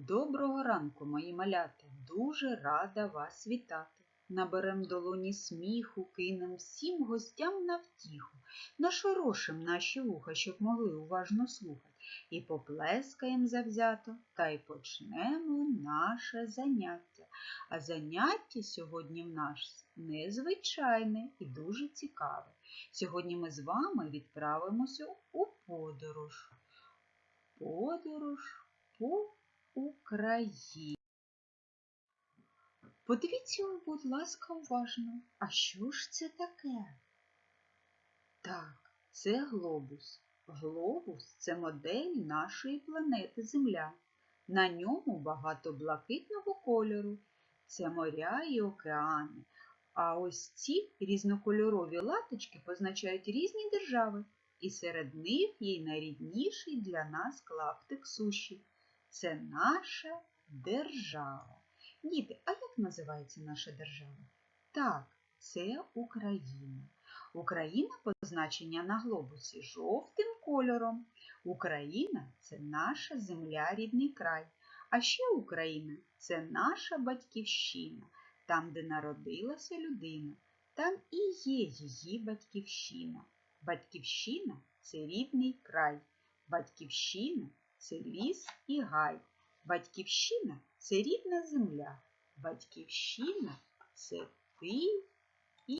Доброго ранку, мої малята, дуже рада вас вітати. Наберем долоні сміху, кинем всім гостям на втіху, нашорошим наші вуха, щоб могли уважно слухати, і поплескаєм завзято, та й почнемо наше заняття. А заняття сьогодні в нас незвичайне і дуже цікаве. Сьогодні ми з вами відправимося у подорож. Подорож по Україні. Подивіться, будь ласка, уважно. А що ж це таке? Так, це глобус. Глобус це модель нашої планети Земля. На ньому багато блакитного кольору. Це моря і океани. А ось ці різнокольорові латочки позначають різні держави, і серед них є найрідніший для нас клаптик суші. Це наша держава. Діти, а як називається наша держава? Так, це Україна. Україна позначення на глобусі жовтим кольором. Україна це наша земля, рідний край. А ще Україна це наша батьківщина, там, де народилася людина. Там і є її батьківщина. Батьківщина це рідний край. Батьківщина це ліс і гай. Батьківщина це рідна земля. Батьківщина це ти і.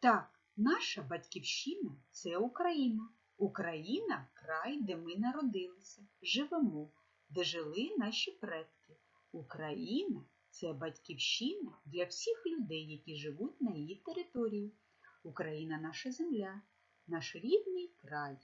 Так, наша батьківщина це Україна. Україна край, де ми народилися, живемо, де жили наші предки. Україна це батьківщина для всіх людей, які живуть на її території. Україна наша земля, наш рідний край,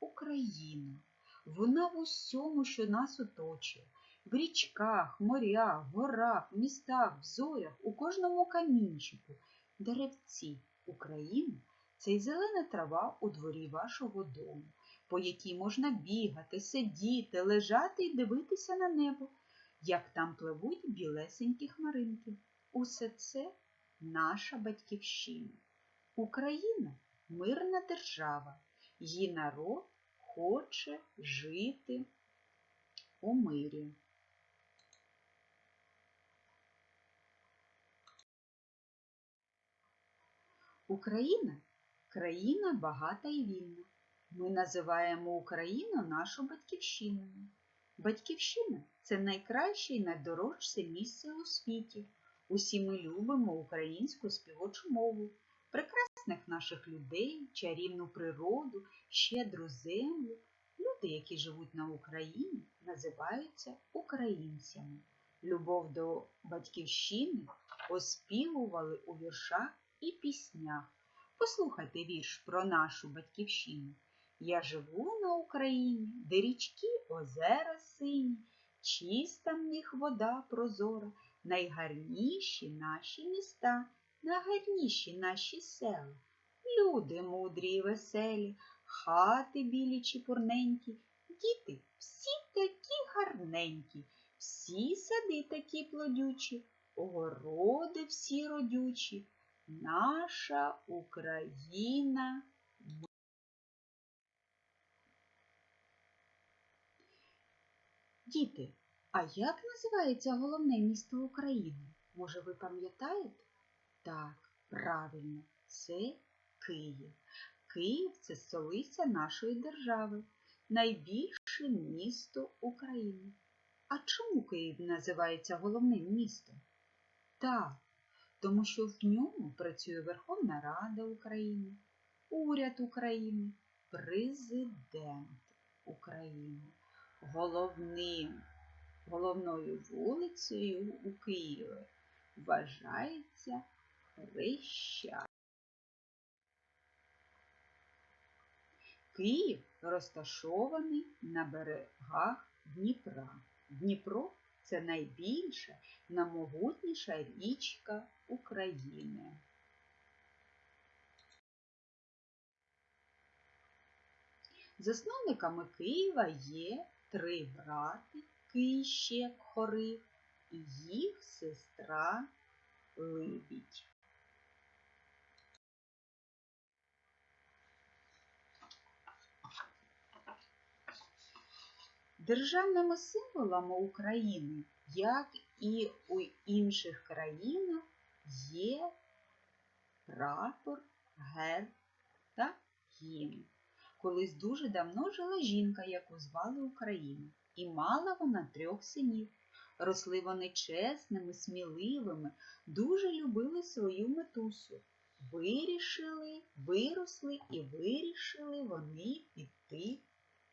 Україна. Вона в усьому, що нас оточує, в річках, морях, горах, містах, в у кожному камінчику, деревці України це й зелена трава у дворі вашого дому, по якій можна бігати, сидіти, лежати і дивитися на небо, як там пливуть білесенькі хмаринки. Усе це наша батьківщина. Україна мирна держава, її народ хоче жити у мирі. Україна країна багата і вільна. Ми називаємо Україну нашу батьківщиною. Батьківщина це найкраще і найдорожче місце у світі. Усі ми любимо українську співочу мову, прекрасних наших людей, чарівну природу, щедру землю. Люди, які живуть на Україні, називаються українцями. Любов до батьківщини оспівували у віршах і піснях. Послухайте вірш про нашу батьківщину. Я живу на Україні, де річки, озера сині, чиста в них вода прозора, найгарніші наші міста, найгарніші наші села. Люди мудрі й веселі, хати білі чепурненькі, діти всі такі гарненькі, всі сади такі плодючі, огороди всі родючі. Наша Україна. Діти, а як називається головне місто України? Може, ви пам'ятаєте? Так, правильно, це Київ. Київ це столиця нашої держави, найбільше місто України. А чому Київ називається головним містом? Так, тому що в ньому працює Верховна Рада України, уряд України, президент України. Головним, головною вулицею у Києві вважається Хреща. Київ розташований на берегах Дніпра. Дніпро це найбільша, намогутніша річка України. Засновниками Києва є три брати Киїщек Хорив і їх сестра Либідь. Державними символами України, як і у інших країнах, є прапор, герб та гімн. Колись дуже давно жила жінка, яку звали Україна, і мала вона трьох синів. Росли вони чесними, сміливими, дуже любили свою метусю. Вирішили, виросли і вирішили вони піти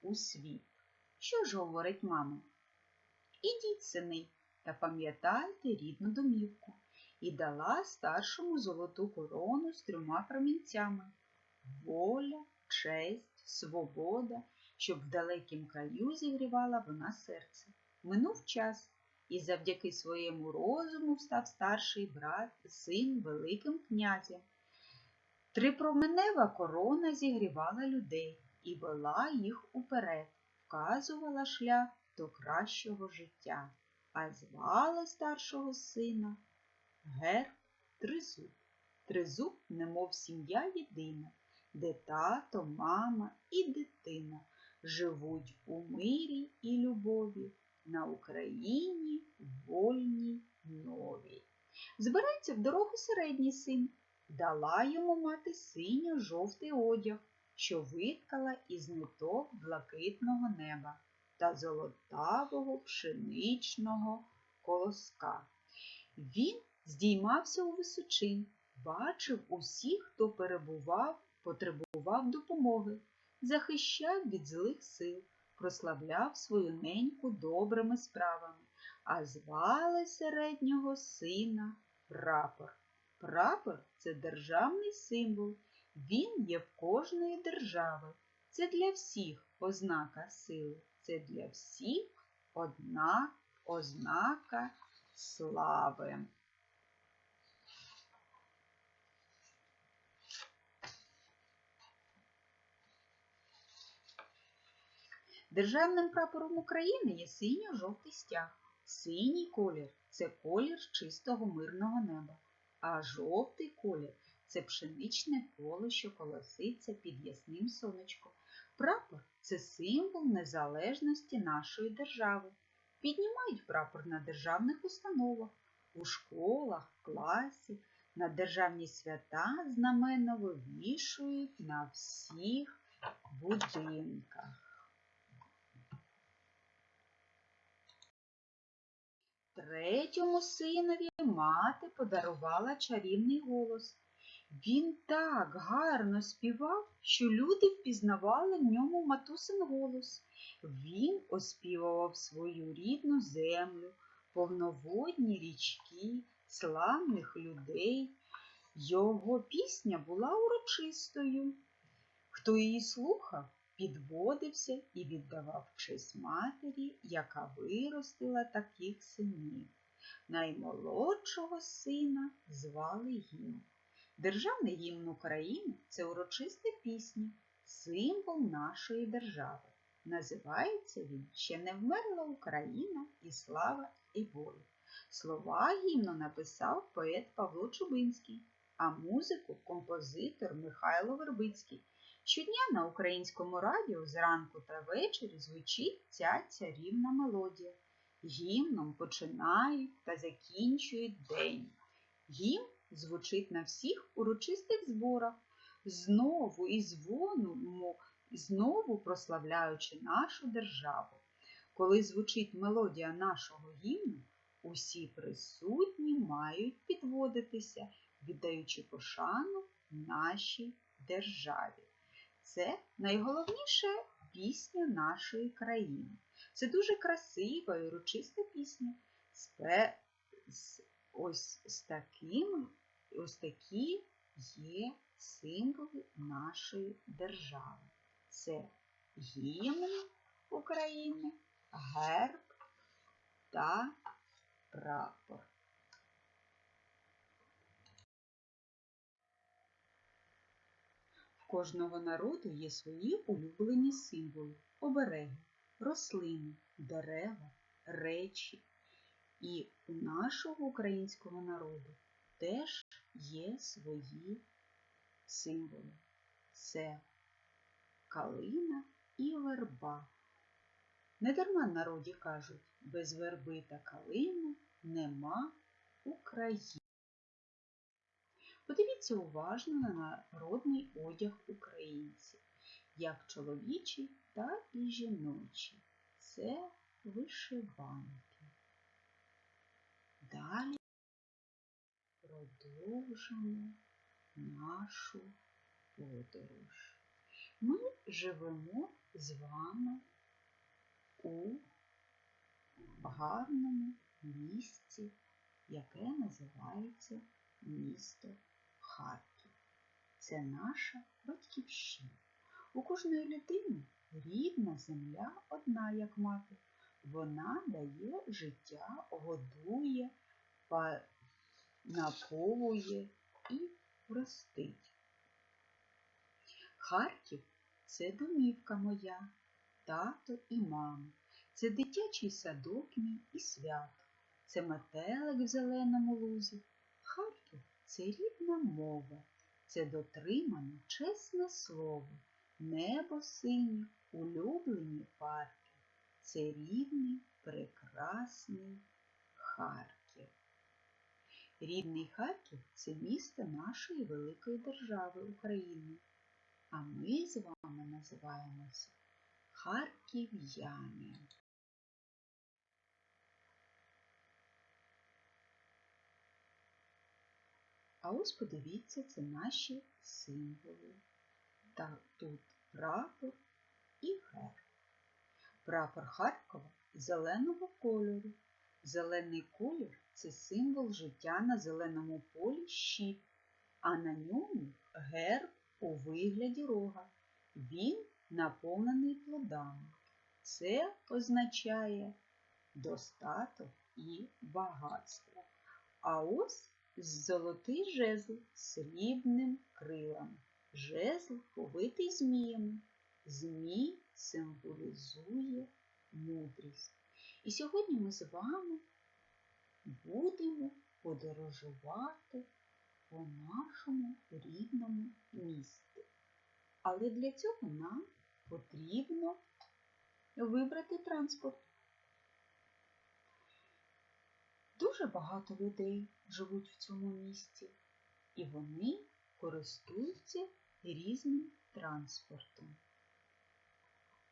у світ. Що ж говорить мама? Ідіть, сини, та пам'ятайте рідну домівку. І дала старшому золоту корону з трьома промінцями. Воля, честь, свобода, щоб в далекім краю зігрівала вона серце. Минув час, і завдяки своєму розуму став старший брат, син Великим князем. Трипроменева корона зігрівала людей і вела їх уперед, вказувала шлях до кращого життя, а звала старшого сина Герб Тризуб. Тризуб, немов сім'я єдина, де тато, мама і дитина живуть у мирі і любові на Україні вольній новій. Збирається в дорогу середній син, дала йому мати синьо-жовтий одяг, що виткала із ниток блакитного неба та золотавого пшеничного колоска. Він здіймався у височин, бачив усіх, хто перебував, потребував допомоги, захищав від злих сил, прославляв свою неньку добрими справами, а звали середнього сина прапор. Прапор це державний символ. Він є в кожної держави. Це для всіх ознака сили, це для всіх одна ознака слави. Державним прапором України є синьо-жовтий стяг. Синій колір це колір чистого мирного неба, а жовтий колір це пшеничне поле, що колоситься під ясним сонечком. Прапор це символ незалежності нашої держави. Піднімають прапор на державних установах, у школах, класі, на державні свята знаменно вивішують на всіх будинках. Третьому синові мати подарувала чарівний голос. Він так гарно співав, що люди впізнавали в ньому матусин голос. Він оспівував свою рідну землю, повноводні річки, славних людей. Його пісня була урочистою. Хто її слухав, підводився і віддавав честь матері, яка виростила таких синів. Наймолодшого сина звали гімн. Державний гімн України це урочиста пісня, символ нашої держави. Називається він Ще не вмерла Україна і слава і воля. Слова гімну написав поет Павло Чубинський, а музику композитор Михайло Вербицький. Щодня на українському радіо зранку та ввечері звучить ця царівна мелодія. Гімном починають та закінчують день. Гімн звучить на всіх урочистих зборах, знову і дзвоном, знову прославляючи нашу державу. Коли звучить мелодія нашого гімну, усі присутні мають підводитися, віддаючи пошану нашій державі. Це найголовніша пісня нашої країни. Це дуже красива і урочиста пісня. Спе... Ось з такими, ось такі є символи нашої держави. Це гімн України, герб та прапор. В кожного народу є свої улюблені символи, обереги, рослини, дерева, речі. І у нашого українського народу теж є свої символи. Це калина і верба. Недарма народі кажуть, без верби та калини нема України. Подивіться уважно на народний одяг українців, як чоловічий, так і жіночий. Це вишиванки. Далі продовжимо нашу подорож. Ми живемо з вами у гарному місці, яке називається місто Харків. Це наша батьківщина. У кожної людини рідна земля одна, як мати. Вона дає життя, годує, напоує і ростить. Харків це домівка моя, тато і мама. Це дитячий садок мій і свято. Це метелик в зеленому лузі. Харків це рідна мова, це дотримане чесне слово, небо синє, улюблені парки. Це рідний, прекрасний Харків. Рідний Харків це місто нашої великої держави України. А ми з вами називаємося Харків'яни. А ось подивіться, це наші символи. Та тут прапор і герб. Прапор Харкова зеленого кольору. Зелений колір це символ життя на зеленому полі щит, а на ньому герб у вигляді рога. Він наповнений плодами. Це означає достаток і багатство. А ось золотий жезл з срібним крилом. Жезл повитий зміями. Змій символізує мудрість. І сьогодні ми з вами будемо подорожувати по нашому рідному місту. Але для цього нам потрібно вибрати транспорт. Дуже багато людей живуть в цьому місті, і вони користуються різним транспортом.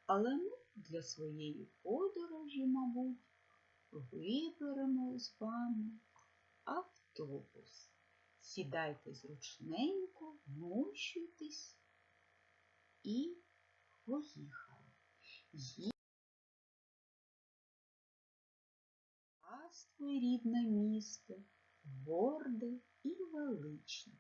Але ми для своєї подорожі, мабуть, виберемо з вами автобус. Сідайте зручненько, вмощуйтесь і поїхали. Є рідне місто, горде і величне.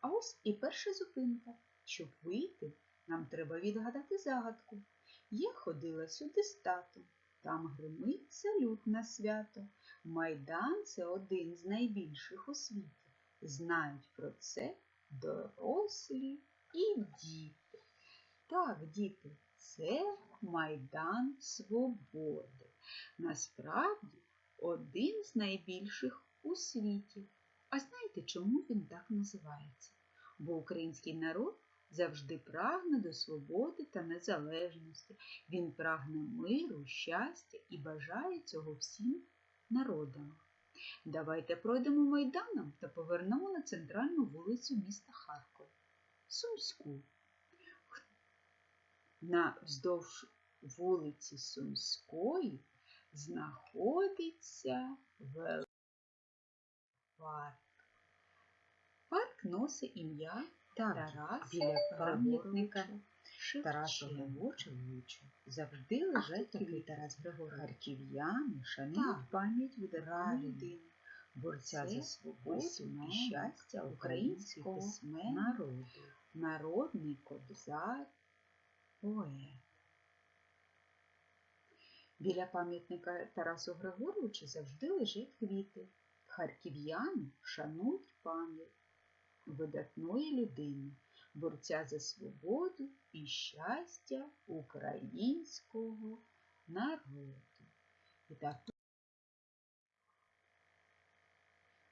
А ось і перша зупинка. Щоб вийти, нам треба відгадати загадку. Я ходила сюди з татом, там гримить салют на свято. Майдан це один з найбільших у світі. Знають про це дорослі і діти. Так, діти, це Майдан Свободи. Насправді один з найбільших у світі. А знаєте, чому він так називається? Бо український народ завжди прагне до свободи та незалежності. Він прагне миру, щастя і бажає цього всім народам. Давайте пройдемо майданом та повернемо на центральну вулицю міста Харкова, Сумську. На вздовж вулиці Сумської знаходиться великий парк. Парк носить ім'я Тарас біля пам'ятника Тарасу. Григоровичу завжди лежать такий Тарас Григорович. Харків'яни шанують пам'ять видатної людини, борця за свободу і щастя українського народу, народу. народний кобзар, поет. Біля пам'ятника Тарасу Григоровичу завжди лежать квіти. Харків'яни шанують пам'ять видатної людини, борця за свободу і щастя українського народу. І так,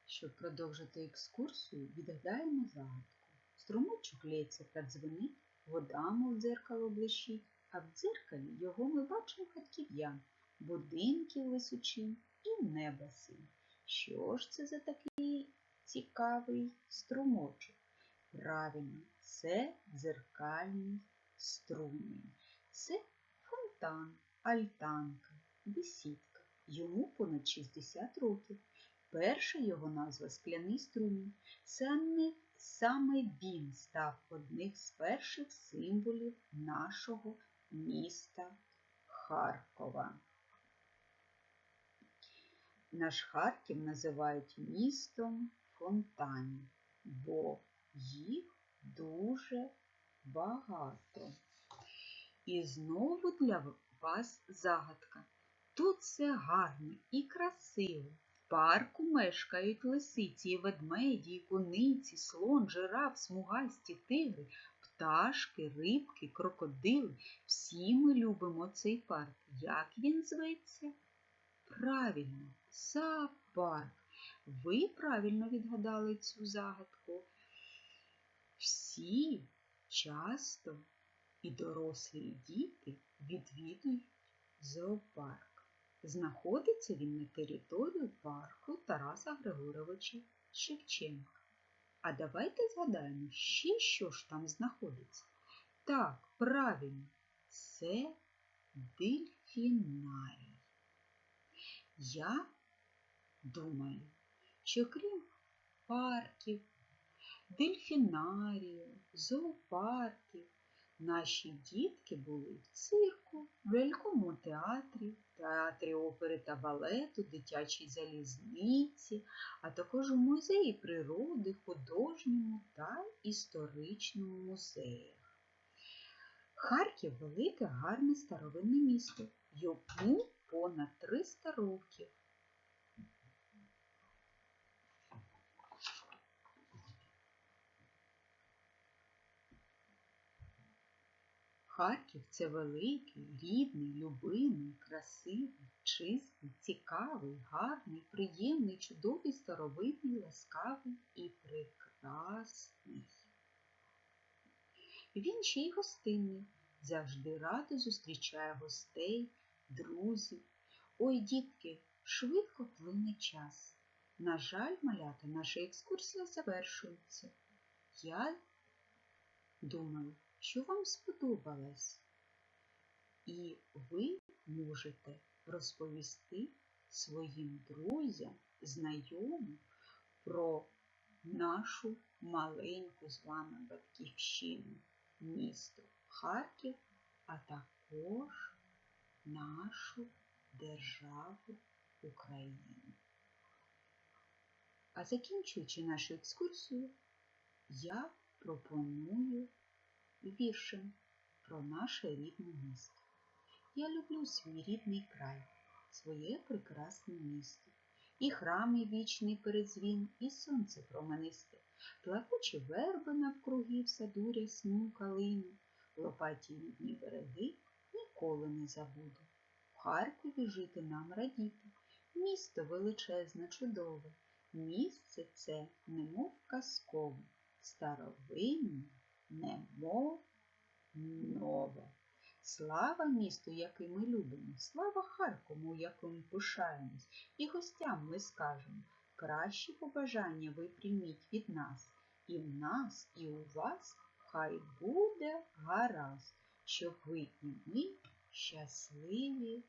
щоб продовжити екскурсію, відгадаємо загадку. Струмочок лється та дзвенить, вода, мов дзеркало блищить, а в дзеркалі його ми бачимо харків'ян, будинків височин і неба синь. Що ж це за такий цікавий струмочок? Правильно, це дзеркальний струмінь. Це фонтан, альтанка, бесідка. Йому понад 60 років. Перша його назва скляний струмінь. Саме, саме він став одним з перших символів нашого міста Харкова. Наш Харків називають містом фонтанів, бо їх дуже багато. І знову для вас загадка. Тут все гарно і красиво. В парку мешкають лисиці, ведмеді, куниці, слон, жираф, смугасті, тигри, пташки, рибки, крокодили. Всі ми любимо цей парк. Як він зветься? Правильно, зоопарк. Ви правильно відгадали цю загадку. Всі часто і дорослі і діти відвідують зоопарк. Знаходиться він на території парку Тараса Григоровича Шевченка. А давайте згадаємо, ще що ж там знаходиться. Так, правильно, це дельфінарій. Я думаю, що крім парків, дельфінарію, зоопарків, наші дітки були в цирку, в ляльковому театрі, театрі опери та балету, дитячій залізниці, а також у музеї природи, художньому та історичному музеях. Харків велике, гарне старовинне місто. Йому понад 300 років. Харків це великий, рідний, любимий, красивий, чистий, цікавий, гарний, приємний, чудовий, старовинний, ласкавий і прекрасний. Він ще й гостинний, завжди радо зустрічає гостей, друзів. Ой, дітки, швидко плине час. На жаль, малята, наша екскурсія завершується. Я думаю, що вам сподобалось. І ви можете розповісти своїм друзям, знайомим про нашу маленьку з вами батьківщину, місто Харків, а також нашу державу Україну. А закінчуючи нашу екскурсію, я пропоную віршем про наше рідне місто. Я люблю свій рідний край, своє прекрасне місто, і храми вічний передзвін, і сонце променисте, плакучі верби навкруги в саду рясну калину, лопаті дні береги ніколи не забуду. В Харкові жити нам радіти, місто величезне, чудове, місце це немов казкове, старовинне, немов нове. Слава місту, яке ми любимо, слава Харкову, яким пишаємось, і гостям ми скажемо, кращі побажання ви прийміть від нас, і в нас, і у вас хай буде гаразд, щоб ви і ми щасливі.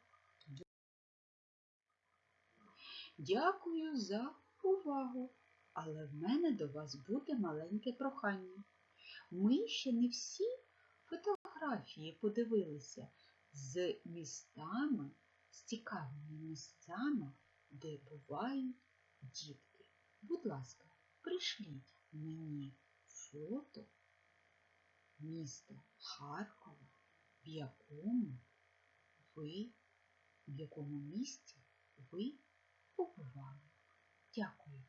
Дякую за увагу, але в мене до вас буде маленьке прохання. Ми ще не всі фотографії подивилися з містами, з цікавими місцями, де бувають дітки. Будь ласка, пришліть мені фото міста Харкова, в якому ви, в якому місті ви побували. Дякую.